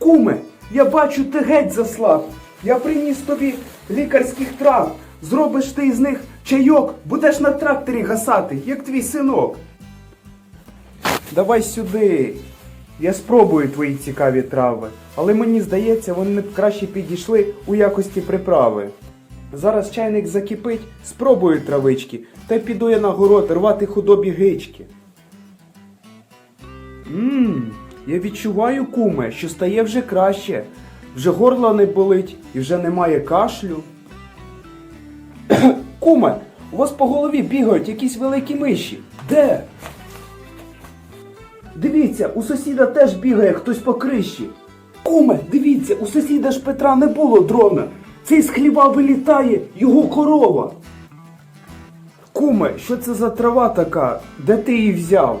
Куме, я бачу, ти геть заслаб. Я приніс тобі лікарських трав. Зробиш ти із них чайок, будеш на тракторі гасати, як твій синок. Давай сюди. Я спробую твої цікаві трави, але мені здається, вони б краще підійшли у якості приправи. Зараз чайник закипить, спробую травички, та піду я на город рвати худобі гички. Ммм, я відчуваю, куме, що стає вже краще. Вже горло не болить і вже немає кашлю. куме, у вас по голові бігають якісь великі миші. Де? Дивіться, у сусіда теж бігає хтось по криші. Куме, дивіться, у сусіда ж Петра не було дрона. Цей з хліба вилітає його корова. Куме, що це за трава така? Де ти її взяв?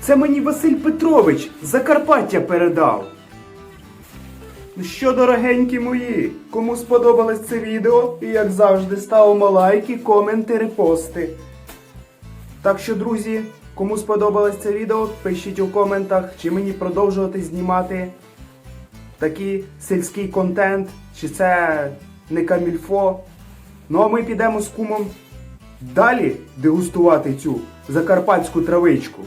Це мені Василь Петрович Закарпаття передав. Ну що, дорогенькі мої, кому сподобалось це відео, і як завжди ставимо лайки, коменти, репости. Так що, друзі, кому сподобалось це відео, пишіть у коментах, чи мені продовжувати знімати такий сільський контент, чи це не камільфо. Ну а ми підемо з кумом далі дегустувати цю закарпатську травичку.